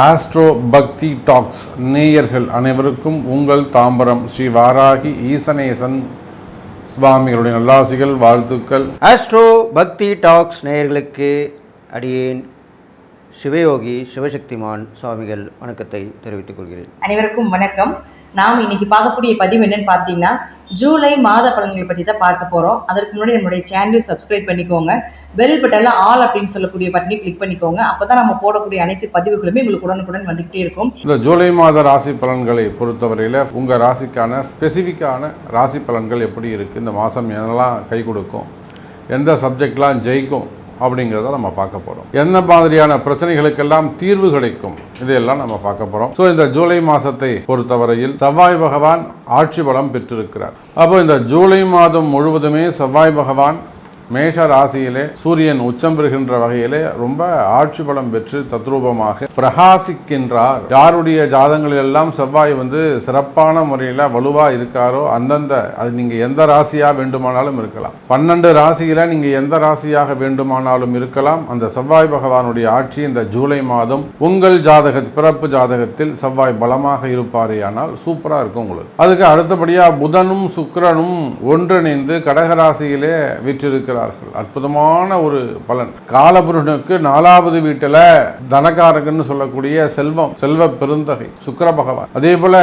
Astro பக்தி tax நேயர்கள் அனைவருக்கும் உங்கள் தாம்பரம் ஸ்ரீ வாராகி ஈசனேசன் சுவாமிகளுடைய நல்லாசிகள் வாழ்த்துக்கள். ஆஸ்ட்ரோ பக்தி டாக்ஸ் நேயர்களுக்கு அடியேன் சிவயோகி சிவசக்திமான் சுவாமிகள் வணக்கத்தை தெரிவித்துக் கொள்கிறேன். அனைவருக்கும் வணக்கம். நாம் இன்னைக்கு பார்க்கக்கூடிய பதிவு என்னன்னு பார்த்தீங்கன்னா ஜூலை மாத பலன்களை பற்றி தான் பார்க்க போகிறோம் அதற்கு முன்னாடி நம்மளுடைய சேனலையும் சப்ஸ்கிரைப் பண்ணிக்கோங்க. பெல் பட்டனில் ஆல் அப்படின்னு சொல்லக்கூடிய பட்டனை கிளிக் பண்ணிக்கோங்க. அப்போ தான் நம்ம போடக்கூடிய அனைத்து பதிவுகளுமே உங்களுக்கு உடனுக்குடன் வந்துகிட்டே இருக்கும். இந்த ஜூலை மாத ராசி பலன்களை பொறுத்தவரையில் உங்கள் ராசிக்கான ஸ்பெசிஃபிக்கான ராசி பலன்கள் எப்படி இருக்குது இந்த மாதம் என்னெல்லாம் கை கொடுக்கும்? எந்த சப்ஜெக்ட்லாம் ஜெயிக்கும்? அப்படிங்கிறத நம்ம பார்க்க போகிறோம் எந்த மாதிரியான பிரச்சனைகளுக்கெல்லாம் தீர்வு கிடைக்கும்? இதையெல்லாம் நம்ம பார்க்க போகிறோம் ஸோ இந்த ஜூலை மாதத்தை பொறுத்தவரையில் செவ்வாய் பகவான் ஆட்சி பலம் பெற்றிருக்கிறார். அப்போ இந்த ஜூலை மாதம் முழுவதுமே செவ்வாய் பகவான் மேஷ ராசியிலே சூரியன் உச்சம் பெறுகின்ற வகையிலே ரொம்ப ஆட்சி பலம் பெற்று தத்ரூபமாக பிரகாசிக்கின்றார். யாருடைய ஜாதங்களில் எல்லாம் செவ்வாய் வந்து சிறப்பான முறையில் வலுவா இருக்காரோ அந்தந்த அது நீங்க எந்த ராசியா வேண்டுமானாலும் இருக்கலாம். பன்னெண்டு ராசியில நீங்க எந்த ராசியாக வேண்டுமானாலும் இருக்கலாம். அந்த செவ்வாய் பகவானுடைய ஆட்சி இந்த ஜூலை மாதம் உங்கள் ஜாதக பிறப்பு ஜாதகத்தில் செவ்வாய் பலமாக இருப்பாரேயானால் சூப்பரா இருக்கும் உங்களுக்கு. அதுக்கு அடுத்தபடியா புதனும் சுக்கரனும் ஒன்றிணைந்து கடகராசியிலே வீற்றிருக்கிறார்கள் அற்புதமான ஒரு பலன். காலபுருஷனுக்கு நாலாவது வீட்டில் தனகாரகன்னு சொல்லக்கூடிய செல்வம் செல்வ பெருந்தகை சுக்கர பகவான். அதே போல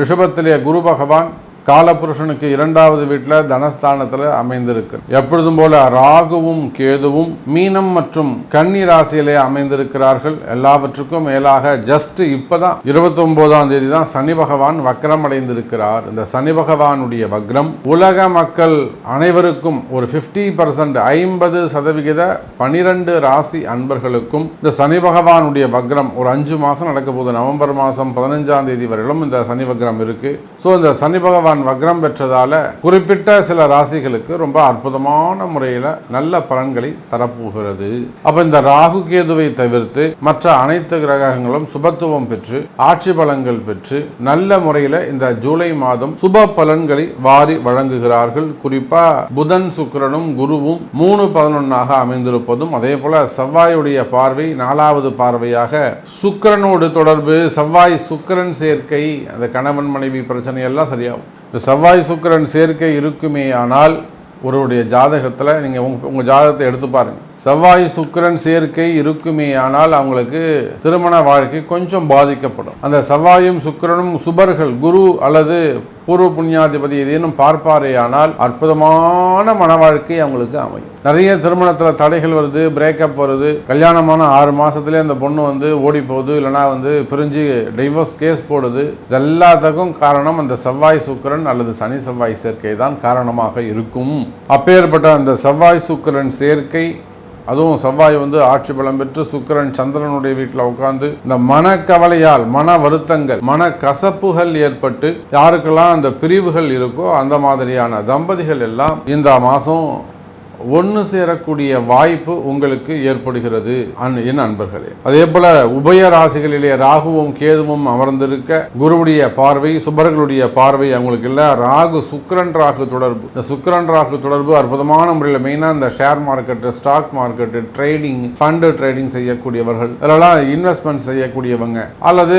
ரிஷபத்திலே குரு பகவான் காலபுருஷனுக்கு இரண்டாவது வீட்டில் தனஸ்தானத்தில் அமைந்திருக்கு. எப்பொழுதும் போல ராகுவும் கேதுவும் மீனம் மற்றும் கன்னி ராசியிலே அமைந்திருக்கிறார்கள். எல்லாவற்றுக்கும் மேலாக ஜஸ்ட் இப்பதான் இருபத்தி ஒன்பதாம் தேதி தான் சனி பகவான் வக்ரம் அடைந்திருக்கிறார் இந்த சனி பகவானுடைய வக்ரம் உலக மக்கள் அனைவருக்கும் ஒரு பிப்டி பர்சன்ட் ஐம்பது சதவிகித பனிரெண்டு ராசி அன்பர்களுக்கும் இந்த சனி பகவானுடைய வக்ரம் ஒரு அஞ்சு மாசம் நடக்க போகுது. நவம்பர் மாசம் பதினஞ்சாம் தேதி வரையிலும் இந்த சனி வக்ரம் இருக்கு. ஸோ இந்த சனி பகவான் வக்ரம் பெற்றதால குறிப்பிட்ட சில ராசிகளுக்கு ரொம்ப அற்புதமான முறையில் நல்ல பலன்களை தரப்போகிறது. அப்ப இந்த ராகு கேதுவை தவிர்த்து மற்ற அனைத்து கிரகங்களும் சுபத்துவம் பெற்று ஆட்சி பலன்கள் பெற்று நல்ல முறையில் இந்த ஜூலை மாதம் சுப பலன்களை வாரி வழங்குகிறார்கள். குறிப்பா புதன் சுக்கிரனும் குருவும் மூணு பதினொன்னாக அமைந்திருப்பதும் அதே போல செவ்வாயுடைய பார்வை நாலாவது பார்வையாக சுக்கிரனோடு தொடர்பு. செவ்வாய் சுக்கிரன் சேர்க்கை அந்த கணவன் மனைவி பிரச்சனை எல்லாம் சரியாகும். இந்த செவ்வாய் சுக்கரன் சேர்க்கை இருக்குமே ஆனால் ஒருவருடைய ஜாதகத்தில் நீங்கள் உங்கள் உங்கள் ஜாதகத்தை எடுத்து பாருங்கள் செவ்வாய் சுக்கரன் சேர்க்கை இருக்குமே ஆனால் அவங்களுக்கு திருமண வாழ்க்கை கொஞ்சம் பாதிக்கப்படும். அந்த செவ்வாயும் சுக்கிரனும் சுபர்கள் குரு அல்லது பூர்வ புண்ணியாதிபதி ஏதேனும் பார்ப்பாரே ஆனால் அற்புதமான மன வாழ்க்கை அவங்களுக்கு அமையும். நிறைய திருமணத்தில் தடைகள் வருது பிரேக்கப் வருது. கல்யாணமான ஆறு மாதத்துலேயே அந்த பொண்ணு வந்து ஓடி போகுது இல்லைனா வந்து பிரிஞ்சு டைவோர்ஸ் கேஸ் போடுது. எல்லாத்துக்கும் காரணம் அந்த செவ்வாய் சுக்கிரன் அல்லது சனி செவ்வாய் சேர்க்கை தான் காரணமாக இருக்கும். அப்பேற்பட்ட அந்த செவ்வாய் சுக்கிரன் சேர்க்கை அதுவும் செவ்வாய் வந்து ஆட்சி பலம் பெற்று சுக்கிரன் சந்திரனுடைய வீட்டில் உட்கார்ந்து இந்த மனக்கவலையால் மன வருத்தங்கள் மன கசப்புகள் ஏற்பட்டு யாருக்கெல்லாம் அந்த பிரிவுகள் இருக்கோ அந்த மாதிரியான தம்பதிகள் எல்லாம் இந்த மாதம் ஒன்று சேரக்கூடிய வாய்ப்பு உங்களுக்கு ஏற்படுகிறது. என் அன்பர்களே அதே போல உபய ராசிகளிலே ராகுவும் கேதுவும் அமர்ந்திருக்க குருவுடைய பார்வை சுபர்களுடைய பார்வை அவங்களுக்கு இல்லை. ராகு சுக்கரன் ராகு தொடர்பு. இந்த சுக்கரன் ராகு தொடர்பு அற்புதமான முறையில் மெயினாக இந்த share market stock market trading fund trading செய்யக்கூடியவர்கள். இதெல்லாம் இன்வெஸ்ட்மெண்ட் செய்யக்கூடியவங்க. அல்லது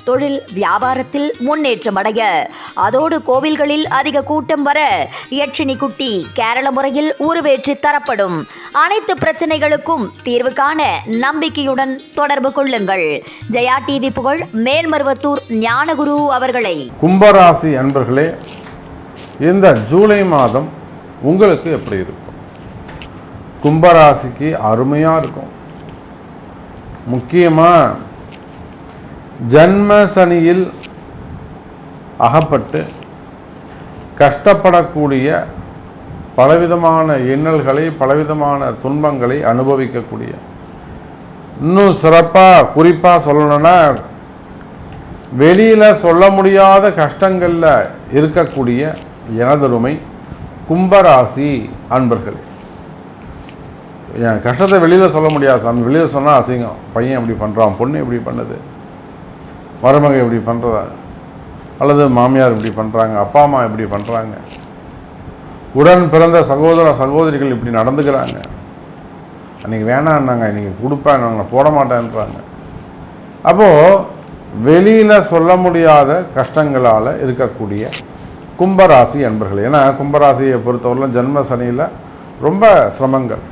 தொழில் வியாபாரத்தில் முன்னேற்றம் அடைய. அதோடு கோவில்களில் அதிக கூட்டம் வர யட்சினி குட்டி கேரள முறையில் உருவேற்றி தரப்படும். அனைத்து பிரச்சனைகளுக்கும் தீர்வு காண நம்பிக்கையுடன் தொடர்பு கொள்ளுங்கள். ஜெயா டிவி புகழ் மேல்மருவத்தூர் ஞானகுரு அவர்களை. கும்பராசி அன்பர்களே இந்த ஜூலை மாதம் உங்களுக்கு எப்படி இருக்கும்? கும்பராசிக்கு அருமையாக இருக்கும். முக்கியமாக ஜன்ம சனியில் அகப்பட்டு கஷ்டப்படக்கூடிய பலவிதமான இன்னல்களை பலவிதமான துன்பங்களை அனுபவிக்கக்கூடிய. இன்னும் சிறப்பாக குறிப்பாக சொல்லணும்னா வெளியில் சொல்ல முடியாத கஷ்டங்களில் இருக்கக்கூடிய எனதருமை கும்பராசி அன்பர்களே. என் கஷ்டத்தை வெளியில் சொல்ல முடியாது சாமி. வெளியில் சொன்னால் அசிங்கம். பையன் இப்படி பண்ணுறான் பொண்ணு இப்படி பண்ணுது. மருமக இப்படி பண்ணுறதா அல்லது மாமியார் இப்படி பண்ணுறாங்க அப்பா அம்மா இப்படி பண்ணுறாங்க உடன் பிறந்த சகோதர சகோதரிகள் இப்படி நடந்துக்கிறாங்க. அன்றைக்கி வேணான்னாங்க இன்றைக்கி கொடுப்பேன் நாங்கள் போட மாட்டேன்றாங்க. அப்போது வெளியில் சொல்ல முடியாத கஷ்டங்களால் இருக்கக்கூடிய கும்பராசி அன்பர்கள். ஏன்னா கும்பராசியை பொறுத்தவரையிலும் ஜென்ம சனியில் ரொம்ப சிரமங்கள்.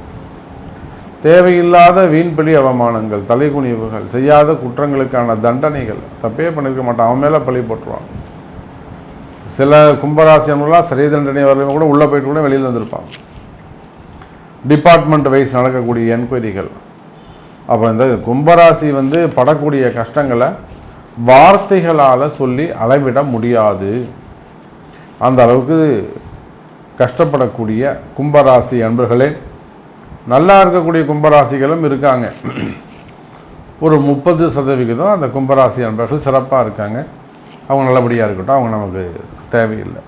தேவையில்லாத வீண்பழி அவமானங்கள் தலைகுனிவுகள் செய்யாத குற்றங்களுக்கான தண்டனைகள். தப்பே பண்ணியிருக்க மாட்டான். அவன் மேலே பழி போட்டுருவான். சில கும்பராசி அன்பர்களாக சரி தண்டனை வரலையும் கூட உள்ளே போயிட்டு கூட வெளியில் வந்திருப்பான். டிபார்ட்மெண்ட் வைஸ் நடக்கக்கூடிய என்கொயரிகள் அப்போ இந்த கும்பராசி வந்து படக்கூடிய கஷ்டங்களை வார்த்தைகளால் சொல்லி அளவிட முடியாது. அந்த அளவுக்கு கஷ்டப்படக்கூடிய கும்பராசி அன்பர்களே நல்லா இருக்கக்கூடிய கும்பராசிகளும் இருக்காங்க. ஒரு முப்பது சதவிகிதம் அந்த கும்பராசி அன்பர்கள் சிறப்பாக இருக்காங்க. அவங்க நல்லபடியாக இருக்கட்டும் அவங்க நமக்கு தேவையில்லை.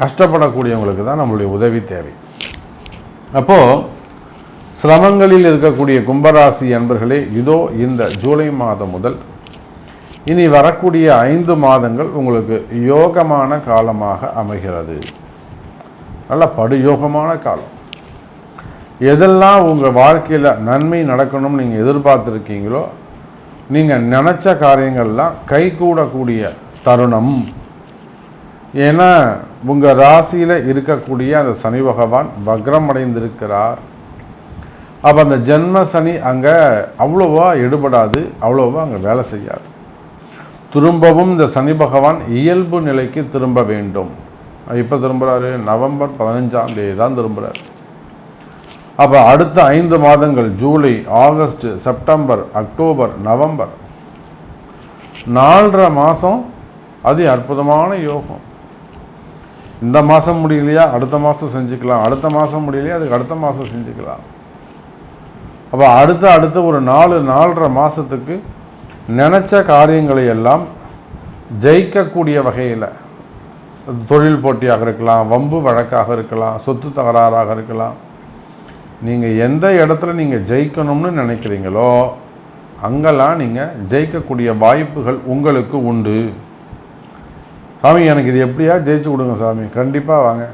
கஷ்டப்படக்கூடியவங்களுக்கு தான் நம்மளுடைய உதவி தேவை. அப்போது சிரமங்களில் இருக்கக்கூடிய கும்பராசி அன்பர்களே இதோ இந்த ஜூலை மாதம் முதல் இனி வரக்கூடிய ஐந்து மாதங்கள் உங்களுக்கு யோகமான காலமாக அமைகிறது. நல்ல படுயோகமான காலம். எதெல்லாம் உங்கள் வாழ்க்கையில் நன்மை நடக்கணும்னு நீங்கள் எதிர்பார்த்துருக்கீங்களோ நீங்கள் நினச்ச காரியங்கள்லாம் கைகூடக்கூடிய தருணம். ஏன்னா உங்கள் ராசியில் இருக்கக்கூடிய அந்த சனி பகவான் வக்ரம் அடைந்திருக்கிறார். அப்போ அந்த ஜென்ம சனி அங்கே அவ்வளோவா எடுபடாது அவ்வளோவா அங்கே வேலை செய்யாது. திரும்பவும் இந்த சனி பகவான் இயல்பு நிலைக்கு திரும்ப வேண்டும். இப்போ திரும்புகிறாரு நவம்பர் பதினஞ்சாம் தேதி தான் திரும்புகிறார் அப்போ அடுத்த ஐந்து மாதங்கள் July August September October November. நாலரை மாதம் அது அற்புதமான யோகம். இந்த மாதம் முடியலையா? அடுத்த மாதம் செஞ்சுக்கலாம். அடுத்த மாதம் முடியலையா? அதுக்கு அடுத்த மாதம் செஞ்சுக்கலாம். அப்போ அடுத்த அடுத்த ஒரு நாலு நாலரை மாதத்துக்கு நினச்ச காரியங்களை எல்லாம் ஜெயிக்கக்கூடிய வகையில் தொழில் போட்டியாக இருக்கலாம் வம்பு வழக்காக இருக்கலாம் சொத்து தகராறாக இருக்கலாம் நீங்கள் எந்த இடத்துல நீங்கள் ஜெயிக்கணும்னு நினைக்கிறீங்களோ அங்கெல்லாம் நீங்கள் ஜெயிக்கக்கூடிய வாய்ப்புகள் உங்களுக்கு உண்டு. சாமி எனக்கு இது எப்படியா ஜெயிச்சு கொடுங்க சாமி. கண்டிப்பாக வாங்க.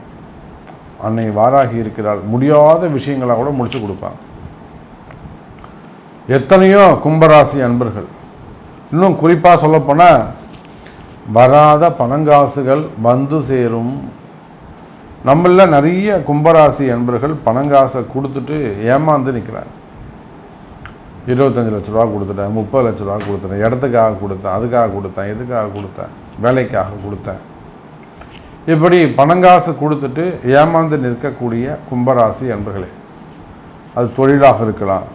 அன்னை வாராகி இருக்கிறாள். முடியாத விஷயங்களாக கூட முடிச்சு கொடுப்பாங்க. எத்தனையோ கும்பராசி அன்பர்கள். இன்னும் குறிப்பாக சொல்லப்போனால் வராத பணங்காசுகள் வந்து சேரும். நம்மள நிறைய கும்பராசி அன்பர்கள் பணங்காசை கொடுத்துட்டு ஏமாந்து நிற்கிறாங்க இருபத்தஞ்சி லட்ச ரூபா கொடுத்துட்டேன் முப்பது லட்ச ரூபா கொடுத்துட்டேன் இடத்துக்காக கொடுத்தேன் அதுக்காக கொடுத்தேன் எதுக்காக கொடுத்தேன் வேலைக்காக கொடுத்தேன். இப்படி பணங்காசு கொடுத்துட்டு ஏமாந்து நிற்கக்கூடிய கும்பராசி அன்பர்களே அது தொழிலாக இருக்கலாம்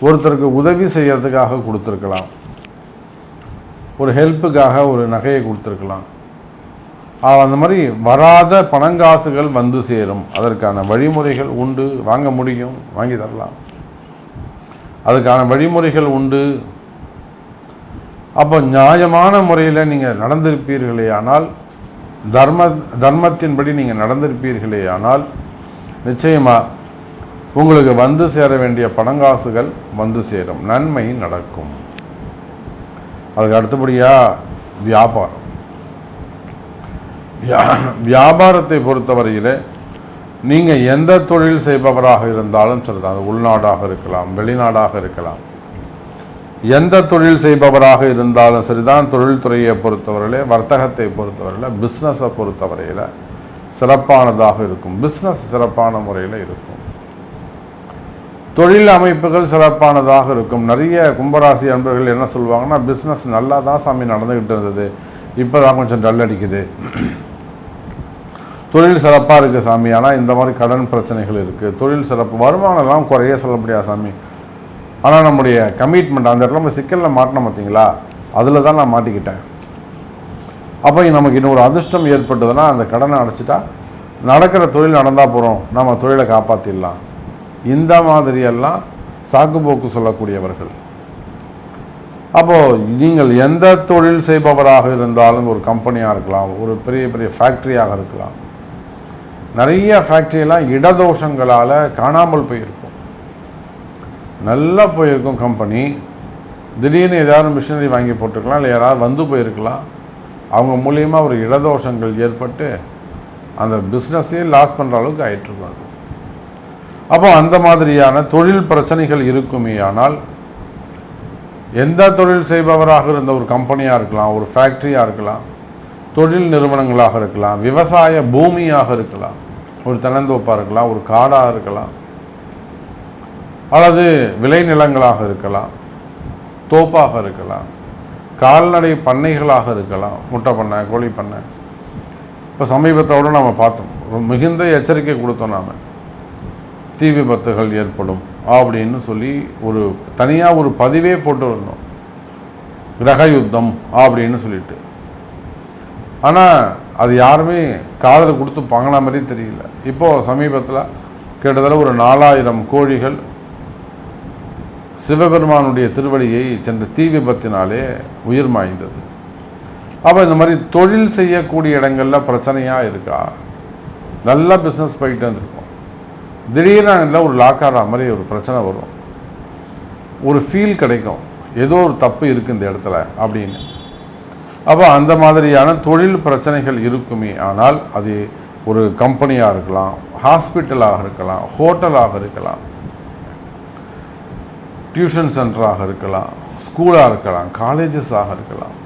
ஒருத்தருக்கு உதவி செய்கிறதுக்காக கொடுத்துருக்கலாம் ஒரு ஹெல்ப்புக்காக ஒரு நகையை கொடுத்துருக்கலாம் அந்த மாதிரி வராத பணங்காசுகள் வந்து சேரும். அதற்கான வழிமுறைகள் உண்டு. வாங்க முடியும். வாங்கி தரலாம். அதுக்கான வழிமுறைகள் உண்டு. அப்போ நியாயமான முறையில் நீங்கள் நடந்திருப்பீர்களே ஆனால் தர்ம தர்மத்தின்படி நீங்கள் நடந்திருப்பீர்களே ஆனால் நிச்சயமாக உங்களுக்கு வந்து சேர வேண்டிய பணங்காசுகள் வந்து சேரும். நன்மை நடக்கும். அதுக்கு அடுத்தபடியாக வியாபாரம். வியாபாரத்தை பொறுத்தவரையில் நீங்கள் எந்த தொழில் செய்பவராக இருந்தாலும் சரிதான். அது உள்நாடாக இருக்கலாம் வெளிநாடாக இருக்கலாம். எந்த தொழில் செய்பவராக இருந்தாலும் சரிதான். தொழில்துறையை பொறுத்தவரையிலே வர்த்தகத்தை பொறுத்தவரையில் பிஸ்னஸை பொறுத்தவரையில் சிறப்பானதாக இருக்கும். பிஸ்னஸ் சிறப்பான முறையில் இருக்கும். தொழில் அமைப்புகள் சிறப்பானதாக இருக்கும். நிறைய கும்பராசி அன்பர்கள் என்ன சொல்லுவாங்கன்னா பிஸ்னஸ் நல்லா தான் சாமி நடந்துக்கிட்டு இருந்தது. இப்போ தான் கொஞ்சம் டல் அடிக்குது. தொழில் சிறப்பாக இருக்குது சாமி. ஆனால் இந்த மாதிரி கடன் பிரச்சனைகள் இருக்குது தொழில் சிறப்பு வருமானம்லாம் குறைய சொல்ல முடியாது சாமி. ஆனால் நம்முடைய கமிட்மெண்ட் அந்த இடத்துல நம்ம சிக்கலில் மாட்டினோம் பார்த்தீங்களா அதில் தான் நான் மாட்டிக்கிட்டேன். அப்போ நமக்கு இன்னொரு அதிர்ஷ்டம் ஏற்பட்டதுன்னா அந்த கடனை அடைச்சிட்டா நடக்கிற தொழில் நடந்தால் போகிறோம் நம்ம தொழிலை காப்பாற்றிடலாம் இந்த மாதிரியெல்லாம் சாக்குப்போக்கு சொல்லக்கூடியவர்கள். அப்போது நீங்கள் எந்த தொழில் செய்பவராக இருந்தாலும் ஒரு கம்பெனியாக இருக்கலாம் ஒரு பெரிய பெரிய ஃபேக்ட்ரியாக இருக்கலாம். நிறைய ஃபேக்ட்ரியெல்லாம் இடதோஷங்களால் காணாமல் போயிருக்கும். நல்லா போயிருக்கும் கம்பெனி திடீர்னு ஏதாவது மிஷினரி வாங்கி போட்டிருக்கலாம் இல்லை யாராவது வந்து போயிருக்கலாம். அவங்க மூலியமாக ஒரு இடதோஷங்கள் ஏற்பட்டு அந்த பிஸ்னஸையே லாஸ் பண்ணுற அளவுக்கு ஆயிட்டிருக்கும் அது. அப்போ அந்த மாதிரியான தொழில் பிரச்சனைகள் இருக்குமே ஆனால் எந்த தொழில் செய்பவராக இருந்த ஒரு கம்பெனியாக இருக்கலாம் ஒரு ஃபேக்ட்ரியாக இருக்கலாம் தொழில் நிறுவனங்களாக இருக்கலாம் விவசாய பூமியாக இருக்கலாம் ஒரு தென்னந்தோப்பாக இருக்கலாம் ஒரு காடாக இருக்கலாம் அல்லது விளைநிலங்களாக இருக்கலாம் தோப்பாக இருக்கலாம் கால்நடை பண்ணைகளாக இருக்கலாம் முட்டை பண்ணை கோழி பண்ணை. இப்போ சமீபத்தோடு நம்ம பார்த்தோம். மிகுந்த எச்சரிக்கை கொடுத்தோம் நாம். தீ விபத்துகள் ஏற்படும் அப்படின்னு சொல்லி ஒரு தனியாக ஒரு பதிவே போட்டு இருந்தோம் கிரக யுத்தம் அப்படின்னு சொல்லிட்டு. ஆனால் அது யாருமே காதில் கொடுத்து பங்களா மாதிரியும் தெரியல. இப்போது சமீபத்தில் கிட்டத்தட்ட ஒரு நாலாயிரம் கோழிகள் சிவபெருமானுடைய திருவடியை சென்ற தீ விபத்தினாலே உயிர் மாய்ந்தது. அப்போ இந்த மாதிரி தொழில் செய்யக்கூடிய இடங்களில் பிரச்சனையாக இருக்கா? நல்லா பிஸ்னஸ் போயிட்டு வந்திருக்கும். திடீர்னு அதில் ஒரு லாக்கார மாதிரி ஒரு பிரச்சனை வரும். ஒரு ஃபீல் கிடைக்கும். ஏதோ ஒரு தப்பு இருக்குது இந்த இடத்துல அப்படின்னு. அப்போ அந்த மாதிரியான தொழில் பிரச்சனைகள் இருக்குமே. ஆனால் அது ஒரு கம்பெனியாக இருக்கலாம் ஹாஸ்பிட்டலாக இருக்கலாம் ஹோட்டலாக இருக்கலாம் டியூஷன் சென்டராக இருக்கலாம் ஸ்கூலாக இருக்கலாம் காலேஜஸாக இருக்கலாம்.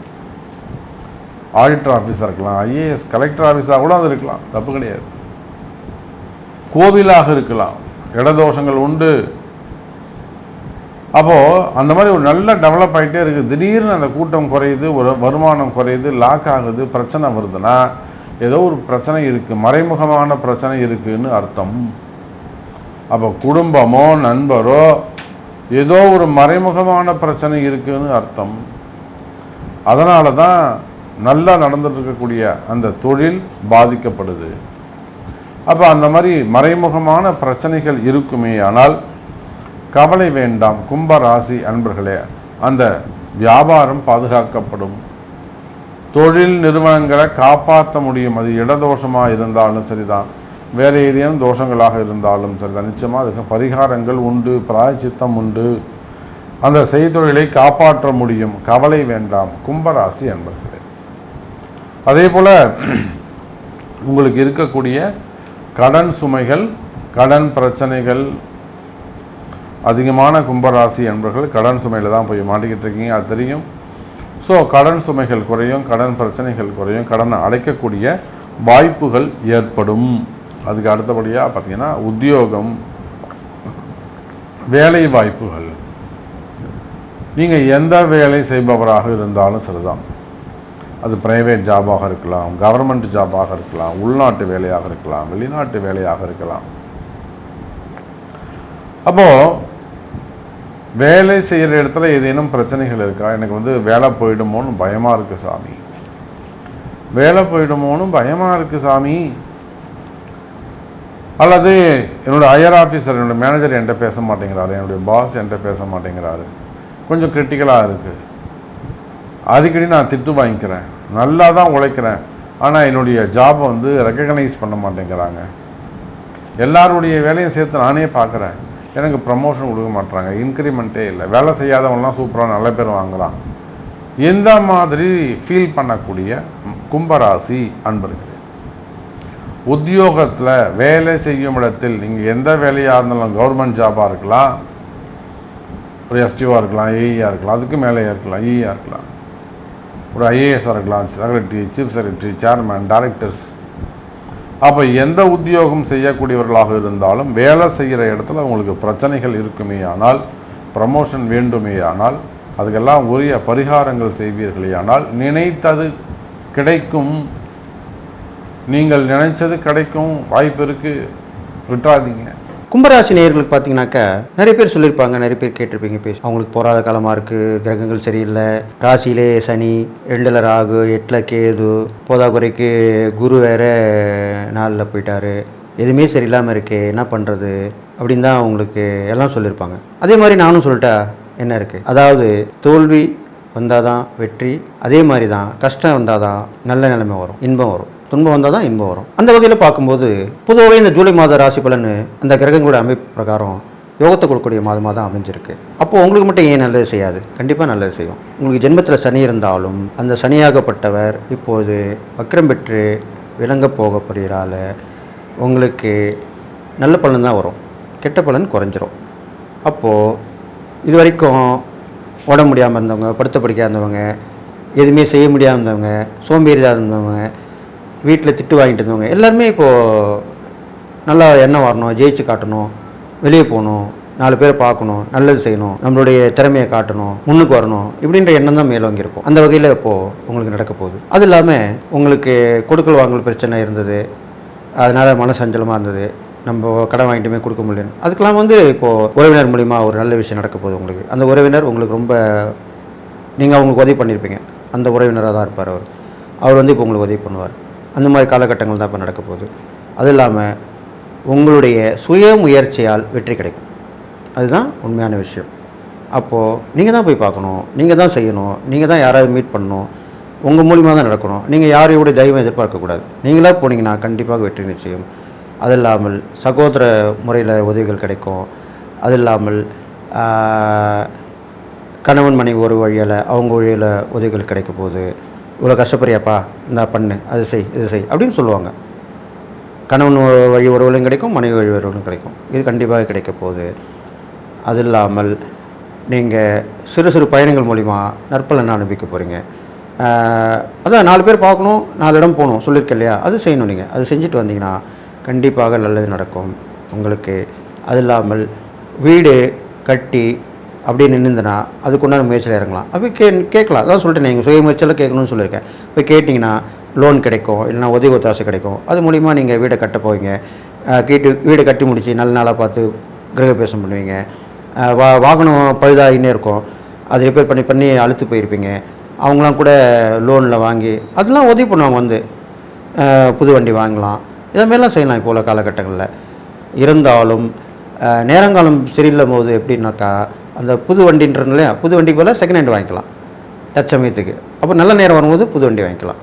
ஆடிட்டர் ஆஃபீஸாக இருக்கலாம் ஐஏஎஸ் கலெக்டர் ஆஃபீஸாக கூட அது இருக்கலாம் தப்பு கிடையாது. கோவிலாக இருக்கலாம் இடதோஷங்கள் உண்டு. அப்போது அந்த மாதிரி ஒரு நல்ல டெவலப் ஆகிட்டே இருக்குது திடீர்னு அந்த கூட்டம் குறையுது ஒரு வருமானம் குறையுது லாக் ஆகுது பிரச்சனை வருதுன்னா ஏதோ ஒரு பிரச்சனை இருக்குது மறைமுகமான பிரச்சனை இருக்குன்னு அர்த்தம். அப்போ குடும்பமோ நண்பரோ ஏதோ ஒரு மறைமுகமான பிரச்சனை இருக்குன்னு அர்த்தம். அதனால தான் நல்லா நடந்துட்டுருக்கக்கூடிய அந்த தொழில் பாதிக்கப்படுது. அப்போ அந்த மாதிரி மறைமுகமான பிரச்சனைகள் இருக்குமே ஆனால் கவலை வேண்டாம் கும்ப ராசி அன்பர்களே அந்த வியாபாரம் பாதுகாக்கப்படும். தொழில் நிறுவனங்களை காப்பாற்ற முடியும். அது இடதோஷமாக இருந்தாலும் சரிதான். வேறு ஏதேனும் தோஷங்களாக இருந்தாலும் சரிதான். நிச்சயமாக அதுக்கு பரிகாரங்கள் உண்டு பிராயச்சித்தம் உண்டு. அந்த செய்தொழிலை காப்பாற்ற முடியும். கவலை வேண்டாம் கும்பராசி அன்பர்களே. அதே போல் உங்களுக்கு இருக்கக்கூடிய கடன் சுமைகள் கடன் பிரச்சனைகள் அதிகமான கும்பராசி என்பர்கள் கடன் சுமையில் தான் போய் மாட்டிக்கிட்டு இருக்கீங்க அது தெரியும். ஸோ கடன் சுமைகள் குறையும் கடன் பிரச்சனைகள் குறையும் கடனை அடைக்கக்கூடிய வாய்ப்புகள் ஏற்படும். அதுக்கு அடுத்தபடியாக பார்த்தீங்கன்னா உத்தியோகம் வேலை வாய்ப்புகள். நீங்கள் எந்த வேலை செய்பவராக இருந்தாலும் சரிதான். அது ப்ரைவேட் ஜாபாக இருக்கலாம் கவர்மெண்ட் ஜாபாக இருக்கலாம் உள்நாட்டு வேலையாக இருக்கலாம் வெளிநாட்டு வேலையாக இருக்கலாம். அப்போது வேலை செய்கிற இடத்துல ஏதேனும் பிரச்சனைகள் இருக்கா? எனக்கு வந்து வேலை போயிடுமோன்னு பயமாக இருக்குது சாமி. வேலை போயிடுமோன்னு பயமாக இருக்குது சாமி. அல்லது என்னோடய ஹையர் ஆஃபீஸர் என்னோட மேனேஜர் என்கிட்ட பேச மாட்டேங்கிறாரு என்னுடைய பாஸ் என்கிட்ட பேச மாட்டேங்கிறாரு. கொஞ்சம் கிரிட்டிக்கலாக இருக்குது அடிக்கடி நான் திட்டு வாங்கிக்கிறேன். நல்லா தான் உழைக்கிறேன். ஆனால் என்னுடைய ஜாபை வந்து ரெக்கக்னைஸ் பண்ண மாட்டேங்கிறாங்க. எல்லாருடைய வேலையும் சேர்த்து நானே பார்க்குறேன் எனக்கு ப்ரமோஷன் கொடுக்க மாட்டுறாங்க இன்க்ரிமெண்ட்டே இல்லை. வேலை செய்யாதவங்களாம் சூப்பராக நல்ல பேர் வாங்குறான். எந்த மாதிரி ஃபீல் பண்ணக்கூடிய கும்பராசி அன்பர்களே உத்தியோகத்தில் வேலை செய்யும் இடத்தில் நீங்கள் எந்த வேலையாக இருந்தாலும் கவர்மெண்ட் ஜாபாக இருக்கலாம். ஒரு எஸ்டிஓவாக இருக்கலாம் ஏஇஆர் இருக்கலாம் அதுக்கு மேலே இருக்கலாம் இஇஆர் இருக்கலாம். ஒரு ஐஏஎஸ்ஸாக இருக்கலாம் secretary chief secretary chairman directors அப்போ எந்த உத்தியோகம் செய்யக்கூடியவர்களாக இருந்தாலும் வேலை செய்கிற இடத்துல உங்களுக்கு பிரச்சனைகள் இருக்குமே ஆனால் ப்ரமோஷன் வேண்டுமே ஆனால் அதுக்கெல்லாம் உரிய பரிகாரங்கள் செய்வீர்களே ஆனால் நினைத்தது கிடைக்கும். நீங்கள் நினைச்சது கிடைக்கும். வாய்ப்பு இருக்குது விட்டுறாதீங்க. கும்பராசி நேயர்களுக்கு பார்த்தீங்கன்னாக்கா நிறைய பேர் சொல்லியிருப்பாங்க நிறைய பேர் கேட்டிருப்பீங்க பேசி. அவங்களுக்கு போராத காலமாக இருக்குது கிரகங்கள் சரியில்லை. ராசியிலே சனி ரெண்டில் ராகு எட்டில் கேது போதாக்குறைக்கு குரு வேற நாளில் போயிட்டாரு. எதுவுமே சரியில்லாமல் இருக்கே என்ன பண்ணுறது அப்படின்னு தான் அவங்களுக்கு எல்லாம் சொல்லியிருப்பாங்க. அதே மாதிரி நானும் சொல்லிட்டா என்ன இருக்குது அதாவது தோல்வி வந்தால் தான் வெற்றி அதே மாதிரி தான் கஷ்டம் வந்தால் தான் நல்ல நிலைமை வரும் இன்பம் வரும். துன்பம் வந்தால் தான் இன்பம் வரும். அந்த வகையில் பார்க்கும்போது பொதுவாகவே இந்த ஜூலை மாத ராசி பலன் அந்த கிரகங்களோட அமைப்பு பிரகாரம் யோகத்தை கொடுக்கக்கூடிய மாதமாக தான் அமைஞ்சிருக்கு. அப்போது உங்களுக்கு மட்டும் ஏன் நல்லது செய்யாது? கண்டிப்பாக நல்லது செய்யும். உங்களுக்கு ஜென்மத்தில் சனி இருந்தாலும் அந்த சனியாகப்பட்டவர் இப்போது வக்கரம் பெற்று விளங்க போகப்படுகிறால உங்களுக்கு நல்ல பலன் தான் வரும். கெட்ட பலன் குறைஞ்சிரும். அப்போது இது வரைக்கும் உடம்பு முடியாமல் இருந்தவங்க படுத்த படிக்காதவங்க எதுவுமே செய்ய முடியாமல் இருந்தவங்க சோம்பேறியாக இருந்தவங்க வீட்டில் திட்டு வாங்கிட்டு இருந்தவங்க. எல்லாருமே இப்போது நல்லா எண்ணம் வரணும் ஜெயிச்சு காட்டணும் வெளியே போகணும் நாலு பேரை பார்க்கணும் நல்லது செய்யணும் நம்மளுடைய திறமையை காட்டணும் முன்னுக்கு வரணும் இப்படின்ற எண்ணம் தான் மேலோங்கி இருக்கும். அந்த வகையில் இப்போது உங்களுக்கு நடக்க போகுது. அது இல்லாமல் உங்களுக்கு கொடுக்கல் வாங்கல் பிரச்சனை இருந்தது. அதனால் மனசஞ்சலமாக இருந்தது. நம்ம கடன் வாங்கிட்டுமே கொடுக்க முடியும் அதுக்கெல்லாம் வந்து இப்போது உறவினர் மூலிமா ஒரு நல்ல விஷயம் நடக்க போகுது உங்களுக்கு. அந்த உறவினர் உங்களுக்கு ரொம்ப நீங்கள் அவங்களுக்கு உதவி பண்ணியிருப்பீங்க அந்த உறவினராக தான் இருப்பார் அவர். அவர் வந்து இப்போ உங்களுக்கு உதவி பண்ணுவார். அந்த மாதிரி காலகட்டங்கள் தான் இப்போ நடக்க போகுது. அது இல்லாமல் உங்களுடைய சுய முயற்சியால் வெற்றி கிடைக்கும். அதுதான் உண்மையான விஷயம். அப்போது நீங்கள் தான் போய் பார்க்கணும். நீங்கள் தான் செய்யணும். நீங்கள் தான் யாராவது மீட் பண்ணணும். உங்கள் மூலிமா தான் நடக்கணும். நீங்கள் யாரையோட தெய்வம் எதிர்பார்க்கக்கூடாது நீங்களாக போனீங்கன்னா கண்டிப்பாக வெற்றி நிச்சயம். அது இல்லாமல் சகோதர முறையில் உதவிகள் கிடைக்கும். அது இல்லாமல் கணவன் மனைவி ஒரு வழியில் அவங்க வழியில் உதவிகள் கிடைக்க போகுது. இவ்வளோ கஷ்டப்படுறியாப்பா இந்தா பண்ணு அது செய் இது செய் அப்படின்னு சொல்லுவாங்க. கணவன் வழி உறவுகளும் கிடைக்கும் மனைவி வழி உறவுகளும் கிடைக்கும். இது கண்டிப்பாக கிடைக்க போகுது. அது இல்லாமல் நீங்கள் சிறு சிறு பயணங்கள் மூலிமா நற்பலன் அனுபவிக்க போகிறீங்க அதான் நாலு பேர் பார்க்கணும் நாலு இடம் போகணும் சொல்லியிருக்கேன் இல்லையா? அது செய்யணும் நீங்கள் அது செஞ்சுட்டு வந்தீங்கன்னா கண்டிப்பாக நல்லது நடக்கும். உங்களுக்கு அது இல்லாமல் வீடு கட்டி அப்படியே நின்றுந்தனா அதுக்குண்டான முயற்சியில் இறங்கலாம். அப்போ கே கேட்கலாம். அதான் சொல்லிட்டேன் நீங்கள் சுய முயற்சியில் கேட்கணும்னு சொல்லியிருக்கேன். இப்போ கேட்டிங்கன்னா லோன் கிடைக்கும் இல்லைன்னா உதவி ஒத்தாசை கிடைக்கும். அது மூலிமா நீங்கள் வீடை கட்ட போவீங்க. கேட்டு வீடை கட்டி முடித்து நல்ல நாளாக பார்த்து கிரகபேசம் பண்ணுவீங்க. வா வாகனம் பழுதாகினே இருக்கும். அது ரிப்பேர் பண்ணி பண்ணி அழுத்து போயிருப்பீங்க. அவங்களாம் கூட லோனில் வாங்கி அதெல்லாம் உதவி பண்ணுவாங்க வந்து. புது வண்டி வாங்கலாம். இதமாரிலாம் செய்யலாம் இப்போ உள்ள காலகட்டங்களில். இருந்தாலும் நேரங்காலம் சரியில்லும் போது எப்படின்னாக்கா அந்த புது வண்டின்றது இல்லையா புது வண்டிக்கு போல செகண்ட் ஹேண்ட் வாங்கிக்கலாம். தற்சமயத்துக்கு. அப்போ நல்ல நேரம் வரும்போது புது வண்டி வாங்கிக்கலாம்.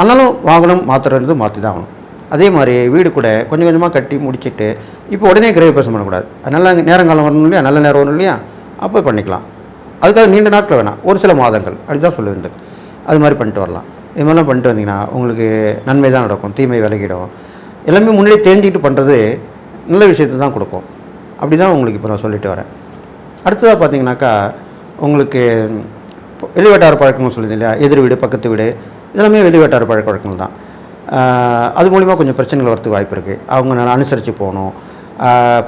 ஆனாலும் வாகனம் மாற்றுறது மாற்றி தான் ஆகணும். அதே மாதிரி வீடு கூட கொஞ்சம் கொஞ்சமாக கட்டி முடிச்சுட்டு இப்போ உடனே கிரகப்பிரசம் பண்ணக்கூடாது. நல்ல நேரங்காலம் வரணும் இல்லையா? நல்ல நேரம் வரணும் இல்லையா? அப்போ பண்ணிக்கலாம். அதுக்காக நீண்ட நாட்கள் வேணாம். ஒரு சில மாதங்கள். அப்படிதான் சொல்லியிருந்தது அது மாதிரி பண்ணிட்டு வரலாம். இது மாதிரிலாம் பண்ணிட்டு வந்தீங்கன்னா உங்களுக்கு நன்மை தான் நடக்கும். தீமை விலகிடும். எல்லாமே முன்னாடி தெரிஞ்சுக்கிட்டு பண்ணுறது நல்ல விஷயத்தை தான் கொடுக்கும். அப்படி தான் உங்களுக்கு இப்போ நான் சொல்லிட்டு வரேன். அடுத்ததாக பார்த்தீங்கன்னாக்கா உங்களுக்கு வெளிவட்டார பழக்கங்கள் சொல்லுது இல்லையா? எதிர் வீடு பக்கத்து வீடு இதெல்லாமே வெளிவட்டார பழக்க வழக்கங்கள் தான். அது மூலிமா கொஞ்சம் பிரச்சனைகள் வரதுக்கு வாய்ப்பு இருக்குது அவங்க நல்லா அனுசரித்து போகணும்.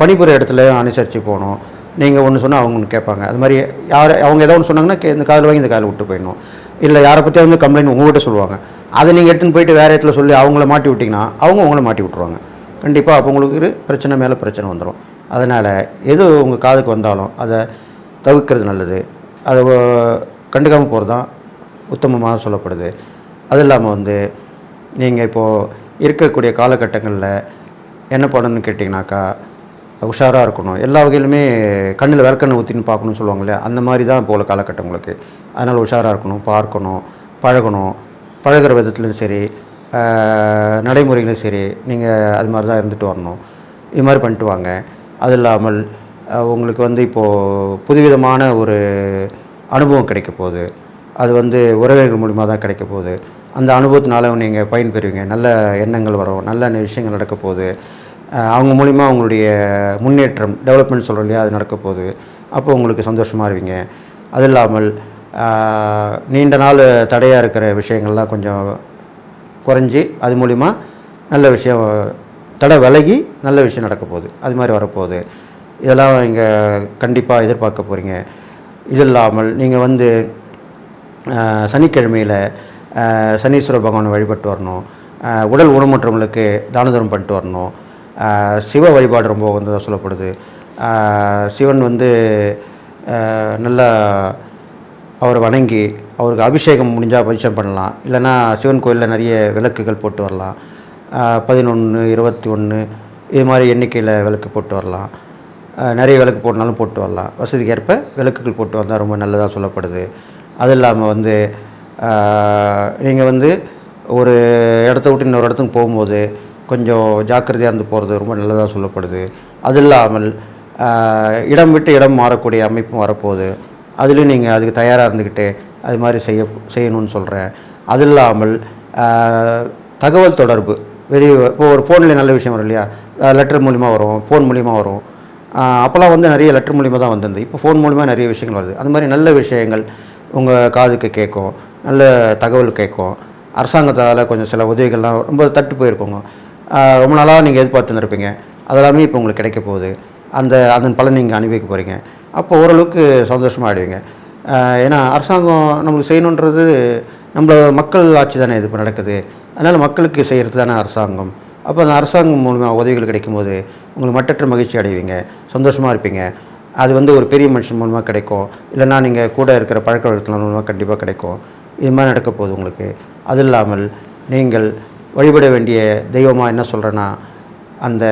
பணிபுரிய இடத்துல அனுசரித்து போகணும். நீங்கள் ஒன்று சொன்னால் அவங்க ஒன்று கேட்பாங்க. அது மாதிரி யார் அவங்க ஏதோ ஒன்று சொன்னாங்கன்னா இந்த காதில் வாங்கி இந்த காதில் விட்டு போயிடணும். இல்லை யாரை பற்றி வந்து கம்ப்ளைண்ட் உங்கள்கிட்ட சொல்லுவாங்க. அதை நீங்கள் எடுத்துன்னு போயிட்டு வேறு இடத்துல சொல்லி அவங்கள மாட்டி விட்டிங்கன்னா அவங்க உங்களை மாட்டி விட்ருவாங்க கண்டிப்பாக அப்போ உங்களுக்கு பிரச்சனை மேலே பிரச்சனை வந்துடும் அதனால் எது உங்கள் காதுக்கு வந்தாலும் அதை தவிர்க்கிறது நல்லது. அதை கண்டுக்காமல் போகிறது தான் உத்தமமாக சொல்லப்படுது. அது இல்லாமல் வந்து நீங்கள் இப்போது இருக்கக்கூடிய காலகட்டங்களில் என்ன பண்ணணும்னு கேட்டிங்கனாக்கா உஷாராக இருக்கணும். எல்லா வகையிலுமே கண்ணில் விளக்கண்ணை ஊற்றின்னு பார்க்கணும்னு சொல்லுவாங்களே அந்த மாதிரி தான் போல காலகட்டம் உங்களுக்கு. அதனால் உஷாராக இருக்கணும் பார்க்கணும் பழகணும். பழகுற விதத்துலையும் சரி நடைமுறைகளும் நடைமுறையிலும் சரி நீங்கள் அது மாதிரி தான் இருந்துட்டு வரணும். இது மாதிரி பண்ணிட்டு வாங்க. அது இல்லாமல் உங்களுக்கு வந்து இப்போது புதுவிதமான ஒரு அனுபவம் கிடைக்க போகுது. அது வந்து உறவினர்கள் மூலிமா தான் கிடைக்க போகுது. அந்த அனுபவத்தினால நீங்கள் பயன்பெறுவீங்க நல்ல எண்ணங்கள் வரும். நல்ல விஷயங்கள் நடக்க போகுது. அவங்க மூலிமா உங்களுடைய முன்னேற்றம் டெவலப்மெண்ட் சொல்கிறோம் இல்லையா அது நடக்க போகுது. அப்போ உங்களுக்கு சந்தோஷமாக இருவீங்க. அது இல்லாமல் நீண்ட நாள் தடையாக இருக்கிற விஷயங்கள்லாம் கொஞ்சம் குறைஞ்சி அது மூலிமா நல்ல விஷயம் தடை விலகி நல்ல விஷயம் நடக்க போகுது. அது மாதிரி வரப்போகுது. இதெல்லாம் இங்கே கண்டிப்பாக எதிர்பார்க்க போகிறீங்க இது இல்லாமல் நீங்கள் வந்து சனிக்கிழமையில் சனீஸ்வர பகவானை வழிபட்டு வரணும். உடல் ஊனமுற்றவங்களுக்கு தான தர்மம் பண்ணிட்டு வரணும். சிவ வழிபாடு ரொம்ப வந்து சொல்லப்படுது. சிவன் வந்து நல்லா அவரை வணங்கி அவருக்கு அபிஷேகம் முடிஞ்சால் பரிசம் பண்ணலாம். இல்லைன்னா சிவன் கோயிலில் நிறைய விளக்குகள் போட்டு வரலாம். பதினொன்று இருபத்தி ஒன்று இது மாதிரி எண்ணிக்கையில் விளக்கு போட்டு வரலாம். நிறைய விளக்கு போட்டனாலும் போட்டு வரலாம். வசதிக்கு ஏற்ப விளக்குகள் போட்டு வந்தால் ரொம்ப நல்லதாக சொல்லப்படுது. அது இல்லாமல் வந்து நீங்கள் வந்து ஒரு இடத்த விட்டு இன்னொரு இடத்துக்கு போகும்போது கொஞ்சம் ஜாக்கிரதையாக இருந்து போகிறது ரொம்ப நல்லதாக சொல்லப்படுது. அது இல்லாமல் இடம் விட்டு இடம் மாறக்கூடிய அமைப்பும் வரப்போகுது. அதுலேயும் நீங்கள் அதுக்கு தயாராக இருந்துக்கிட்டு அது மாதிரி செய்ய செய்யணும்னு சொல்கிறேன் அது இல்லாமல் தகவல் தொடர்பு. வெளியே இப்போ ஒரு ஃபோனில் நல்ல விஷயம் வரும் இல்லையா? லெட்டர் மூலிமா வரும் ஃபோன் மூலிமா வரும். அப்போல்லாம் வந்து நிறைய லெட்டர் மூலிமா தான் வந்திருந்து இப்போ ஃபோன் மூலிமா நிறைய விஷயங்கள் வருது. அந்த மாதிரி நல்ல விஷயங்கள் உங்கள் காதுக்கு கேட்கும் நல்ல தகவல் கேட்கும். அரசாங்கத்தால் கொஞ்சம் சில உதவிகள்லாம் ரொம்ப தட்டு போயிருக்கோங்க. ரொம்ப நாளாக நீங்கள் எதிர்பார்த்துருந்துருப்பீங்க அதெல்லாமே இப்போ உங்களுக்கு கிடைக்க போகுது. அந்த அதன் பலன் நீங்கள் அனுபவிக்க போகிறீங்க அப்போ ஓரளவுக்கு சந்தோஷமாக ஆகிடுவீங்க ஏன்னா அரசாங்கம் நம்மளுக்கு செய்யணுன்றது நம்மளோட மக்கள் ஆட்சி தானே இது இப்போ நடக்குது. அதனால் மக்களுக்கு செய்கிறது தானே அரசாங்கம். அப்போ அந்த அரசாங்கம் மூலமாக உதவிகள் கிடைக்கும்போது உங்களுக்கு மட்டற்ற மகிழ்ச்சி அடைவீங்க சந்தோஷமாக இருப்பீங்க. அது வந்து ஒரு பெரிய மனுஷன் மூலமாக கிடைக்கும். இல்லைன்னா நீங்கள் கூட இருக்கிற பழக்க வழக்கத்தின் மூலமாக கண்டிப்பாக கிடைக்கும். இது மாதிரி நடக்க போகுது உங்களுக்கு. அது இல்லாமல் நீங்கள் வழிபட வேண்டிய தெய்வமாக என்ன சொல்கிறேன்னா அந்த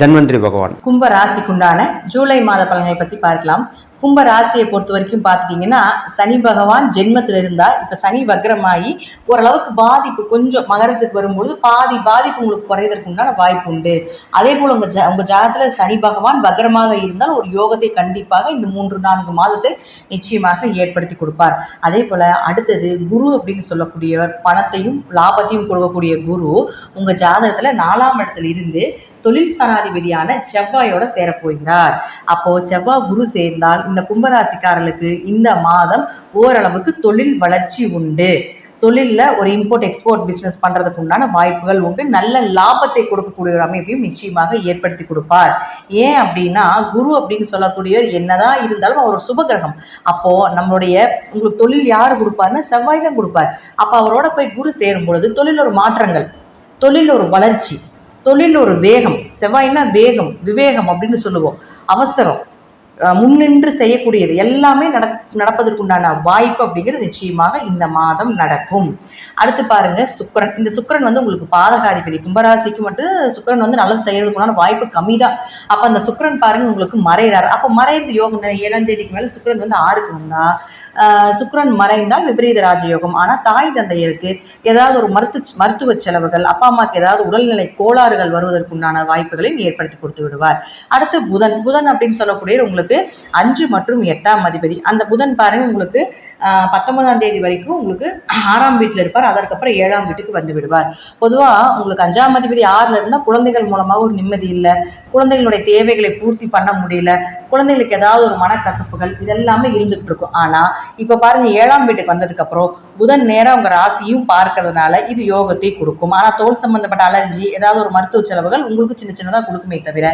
தன்வந்திரி பகவான். கும்ப ராசிக்குண்டான ஜூலை மாத பலன்களை பற்றி பார்க்கலாம். கும்ப ராசியை பொறுத்த வரைக்கும் பார்த்துட்டீங்கன்னா சனி பகவான் ஜென்மத்தில் இருந்தால் இப்போ சனி வக்ரமாகி ஓரளவுக்கு பாதிப்பு கொஞ்சம் மகரத்துக்கு வரும்பொழுது பாதி பாதிப்பு உங்களுக்கு குறையதற்கு உண்டான வாய்ப்பு உண்டு. அதே போல் உங்கள் ஜா உங்கள் ஜாதகத்தில் சனி பகவான் வக்ரமாக இருந்தால் ஒரு யோகத்தை கண்டிப்பாக இந்த மூன்று நான்கு மாதத்தை நிச்சயமாக ஏற்படுத்தி கொடுப்பார். அதே போல் அடுத்தது குரு அப்படின்னு சொல்லக்கூடியவர் பணத்தையும் லாபத்தையும் கொடுக்கக்கூடிய குரு உங்கள் ஜாதகத்தில் நாலாம் இடத்துல இருந்து தொழில் ஸ்தானாதிபதியான செவ்வாயோட சேரப்போகிறார். அப்போ செவ்வாய் குரு சேர்ந்தால் இந்த கும்பராசிக்காரர்களுக்கு இந்த மாதம் ஓரளவுக்கு தொழில் வளர்ச்சி உண்டு. தொழிலில் ஒரு இம்போர்ட் எக்ஸ்போர்ட் பிஸ்னஸ் பண்ணுறதுக்கு உண்டான வாய்ப்புகள் உண்டு. நல்ல லாபத்தை கொடுக்கக்கூடிய ஒரு அமைப்பையும் நிச்சயமாக ஏற்படுத்தி கொடுப்பார். ஏன் அப்படின்னா குரு அப்படின்னு சொல்லக்கூடியவர் என்னதான் இருந்தாலும் அவர் ஒரு சுபகிரகம். அப்போது நம்மளுடைய உங்களுக்கு தொழில் யார் கொடுப்பாருன்னா செவ்வாய் தான் கொடுப்பார். அப்போ அவரோட போய் குரு சேரும் பொழுது தொழில் ஒரு மாற்றங்கள் தொழில் ஒரு வளர்ச்சி தொழில் ஒரு வேகம் செவ்வாய்னா வேகம் விவேகம் அப்படின்னு சொல்லுவோம். அவசரம். முன்னின்று செய்யக்கூடியது. எல்லாமே நட நடப்பதற்குண்டான வாய்ப்பு அப்படிங்கிறது நிச்சயமாக இந்த மாதம் நடக்கும். அடுத்து பாருங்க சுக்கரன். இந்த சுக்கரன் வந்து உங்களுக்கு பாதகாதிபதி கும்பராசிக்கு மட்டும் சுக்கரன் வந்து நல்லது செய்யறதுக்குண்டான வாய்ப்பு கம்மி தான். அப்போ அந்த சுக்கிரன் பாருங்க உங்களுக்கு மறைகிறார். அப்போ மறைந்து யோகம் தானே? ஏழாம் தேதிக்கு மேலே சுக்கிரன் வந்து ஆறுக்கு வந்தா சுக்கரன் சுக்கிரன் மறைந்தால் விபரீத ராஜயோகம். ஆனால் தாய் தந்தையருக்கு ஏதாவது ஒரு மருத்து மருத்துவ செலவுகள் அப்பா அம்மாக்கு ஏதாவது உடல்நிலை கோளாறுகள் வருவதற்குண்டான வாய்ப்புகளையும் ஏற்படுத்தி கொடுத்து விடுவார். அடுத்து புதன். புதன் அப்படின்னு சொல்லக்கூடிய உங்களுக்கு அஞ்சு மற்றும் எட்டாம் அதிபதி. அந்த புதன் பாருங்க உங்களுக்கு பத்தொன்பதாம் தேதி வரைக்கும் உங்களுக்கு ஆறாம் வீட்டில் இருப்பார். அதற்கப்புறம் ஏழாம் வீட்டுக்கு வந்து விடுவார். பொதுவாக உங்களுக்கு அஞ்சாம் அதிபதி ஆறில் இருந்தால் குழந்தைகள் மூலமாக ஒரு நிம்மதி இல்லை. குழந்தைகளுடைய தேவைகளை பூர்த்தி பண்ண முடியல. குழந்தைகளுக்கு ஏதாவது ஒரு மனக்கசப்புகள் இதெல்லாமே இருந்துகிட்டு இருக்கும். ஆனால் இப்போ பாருங்க ஏழாம் வீட்டுக்கு வந்ததுக்கப்புறம் புதன் நேரம் உங்கள் ராசியும் பார்க்கறதுனால இது யோகத்தை கொடுக்கும். ஆனால் தோல் சம்பந்தப்பட்ட அலர்ஜி ஏதாவது ஒரு மருத்துவ செலவுகள் உங்களுக்கு சின்ன சின்னதாக கொடுக்குமே தவிர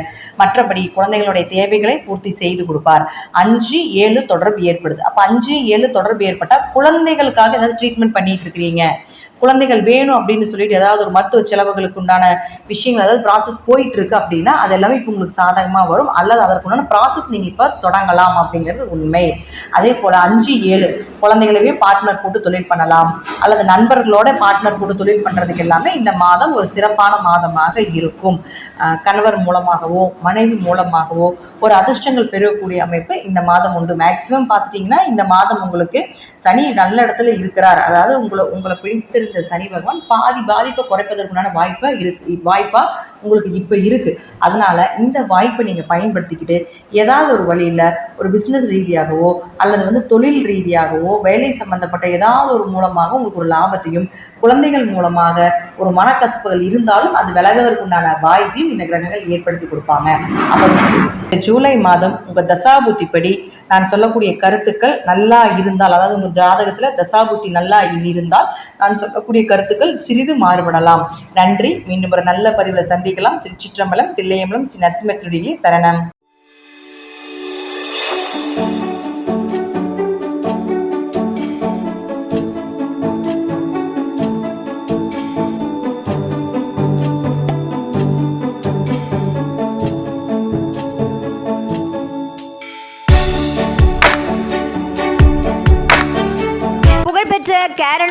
மற்றபடி குழந்தைகளுடைய தேவைகளை பூர்த்தி செய்து கொடுப்பார். அஞ்சு ஏழு தொடர்பு ஏற்படுது. அப்போ அஞ்சு ஏழு தொடர்பு ஏற்பட்டால் குழந்தைகளுக்காக ஏதாவது ட்ரீட்மெண்ட் பண்ணிட்டு இருக்கிறீங்க. குழந்தைகள் வேணும் அப்படின்னு சொல்லிட்டு ஏதாவது ஒரு மருத்துவ செலவுகளுக்கு உண்டான விஷயங்கள் அதாவது ப்ராசஸ் போயிட்டு இருக்கு அப்படின்னா அது எல்லாமே இப்போ உங்களுக்கு சாதகமாக வரும். அல்லது அதற்குண்டான ப்ராசஸ் நீங்கள் இப்போ தொடங்கலாம் அப்படிங்கிறது உண்மை. அதே போல் அஞ்சு ஏழு குழந்தைகளவே பார்ட்னர் போட்டு தொழில் பண்ணலாம். அல்லது நண்பர்களோட பார்ட்னர் போட்டு தொழில் பண்ணுறதுக்கு எல்லாமே இந்த மாதம் ஒரு சிறப்பான மாதமாக இருக்கும். கணவர் மூலமாகவோ மனைவி மூலமாகவோ ஒரு அதிர்ஷ்டங்கள் பெறக்கூடிய அமைப்பு இந்த மாதம் உண்டு. மேக்சிமம் பார்த்துட்டிங்கன்னா இந்த மாதம் உங்களுக்கு சனி நல்ல இடத்துல இருக்கிறார். அதாவது உங்களை உங்களை பிடித்திருந்த சனி பகவான் பாதி பாதிப்பை குறைப்பதற்குண்டான வாய்ப்பை இருக்கு வாய்ப்பா உங்களுக்கு இப்போ இருக்குது அதனால இந்த வாய்ப்பை நீங்கள் பயன்படுத்திக்கிட்டு ஏதாவது ஒரு வழியில் ஒரு பிஸ்னஸ் ரீதியாகவோ அல்லது வந்து தொழில் ரீதியாகவோ வேலை சம்மந்தப்பட்ட ஏதாவது ஒரு மூலமாக உங்களுக்கு ஒரு லாபத்தையும் குழந்தைகள் மூலமாக ஒரு மனக்கசப்புகள் இருந்தாலும் அது விலகுவதற்குண்டான வாய்ப்பையும் இந்த கிரகங்கள் ஏற்படுத்தி கொடுப்பாங்க. அப்போ ஜூலை மாதம் உங்க தசாபுத்திப்படி நான் சொல்லக்கூடிய கருத்துக்கள் நல்லா இருந்தால் அதாவது உங்கள் ஜாதகத்தில் தசாபுத்தி நல்லா இருந்தால் நான் சொல்லக்கூடிய கருத்துக்கள் சிறிது மாறுபடலாம். நன்றி. மீண்டும் ஒரு நல்ல பதிவில் சந்திக்கலாம் திருச்சிற்றம்பலம் தில்லையம்பலம் ஸ்ரீ நரசிம்ம சரணம்.